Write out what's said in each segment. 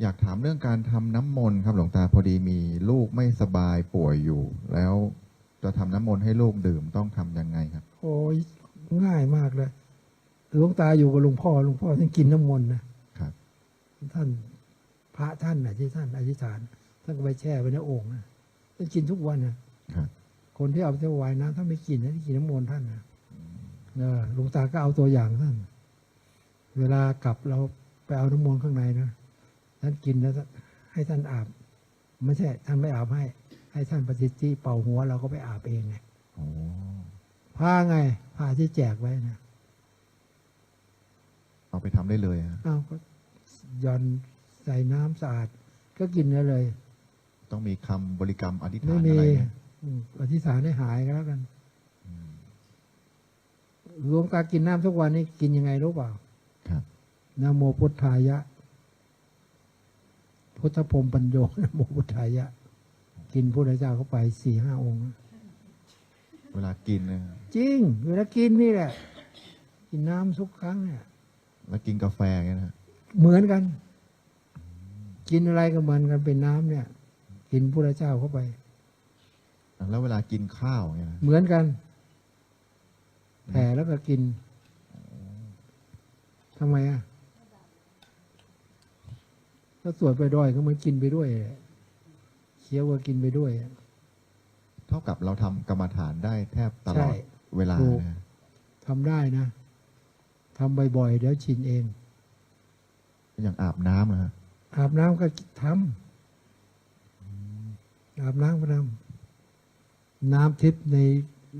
อยากถามเรื่องการทำน้ำมนต์ครับหลวงตาพอดีมีลูกไม่สบายป่วยอยู่ แล้วจะทำน้ำมนต์ให้ลูกดื่มต้องทำยังไงครับ โอ้ยง่ายมากเลยหลวงตาอยู่กับหลวงพ่อหลวงพ่อท่านกินน้ำมนต์นะครับท่านพระท่านน่ะที่ท่านอธิษฐานท่านก็ไปแช่ไว้ในโอ่งนะท่านกินทุกวันนะครับคนที่เอาไปถวายน้ำท่านไม่กินนะที่กินน้ำมนต์ท่านนะเออหลวงตาก็เอาตัวอย่างท่าน เวลากลับเราไปเอาน้ำมนต์ข้างในนะ ท่านกินแล้วให้ท่านอาบ ไม่ใช่ ท่านไม่อาบให้ ให้ท่านปฏิทิเป่าหัวเราก็ไปอาบเองไงโอ้ผ้าไงผ้าที่แจกไว้นะเอาไปทำได้เลยฮะอ้าวก็หย่อนใส่น้ำสะอาด ก็กินได้เลย ต้องมีคำบริกรรมอธิษไม่ฐานมีอะไรเนี่ยอืมอธิษฐานให้หายก็แล้วกันหลวงตากินน้ำทุกวันนี้กินยังไงรู้เปล่า ครับนะโมพุทธายะ พุทธพรหมปัญโยนะโมพุทธายะ กินพระเจ้าเข้าไปสี่ห้าองค์ เวลากินเนี่ยจริง เวลากินนี่แหละ กินน้ำทุกครั้งเนี่ยแล้วกินกาแฟอย่างเงี้ยนะฮะเหมือนกัน กินอะไรก็เหมือนกันเป็นน้ำเนี่ย กินพระเจ้าเข้าไป แล้วเวลากินข้าวอย่างเงี้ยนะเหมือนกันแผ่แล้วก็กินทำไมอะ ถ้าสวดไปด้วยก็เหมันกินไปด้วยแหละเคี้ยวก็กินไปด้วยอะเท่ากับเราทำกรรมฐานได้แทบตลใช่อดเวลาถูกนะฮะทำได้นะทำบ่อยๆเดี๋ยวชินเอง อย่างอาบน้ำนะฮะอาบน้ำก็ทำอาบน้ำก็ทำน้ำทิพย์ใน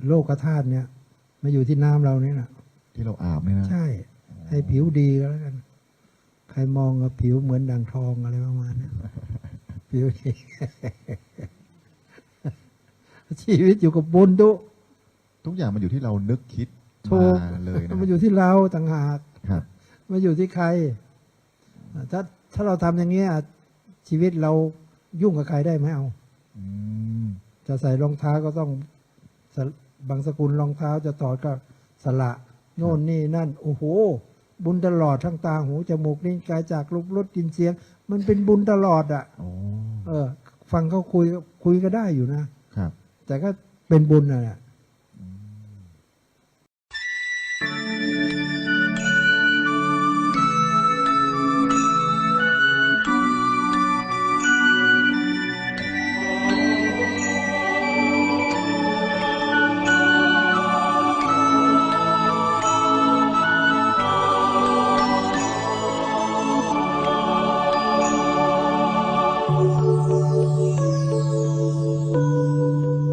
โลกธาตุเนี่ยมาอยู่ที่น้ำเราเนี่ยนะที่เราอาบเนี่ยนะใช่ ให้ผิวดีก็แล้วกัน ใครมองกับผิวเหมือนดังทองอะไรประมาณนั้นผิวดีชีวิตอยู่กับบุญทุทุกอย่างมันอยู่ที่เรานึกคิดถูกมาเลยนะมันอยู่ที่เราต่างหากครับไมาอยู่ที่ใคร ถ้าถ้าเราทำอย่างเงี้ยชีวิตเรายุ่งกับใครได้ไหมเอาอืมจะใส่รองเท้าก็ต้องสะบางสกุลรองเท้าจะถอดก็สละ โน่นนี่นั่น โอ้โห บุญตลอดทั้งตาหูจมูกลิ้นกายจากรูปรสกลินเสียง มันเป็นบุญตลอดอะโอ้เออ ฟังเขาคุยคุยก็ได้อยู่นะครับ แต่ก็เป็นบุญน่ะ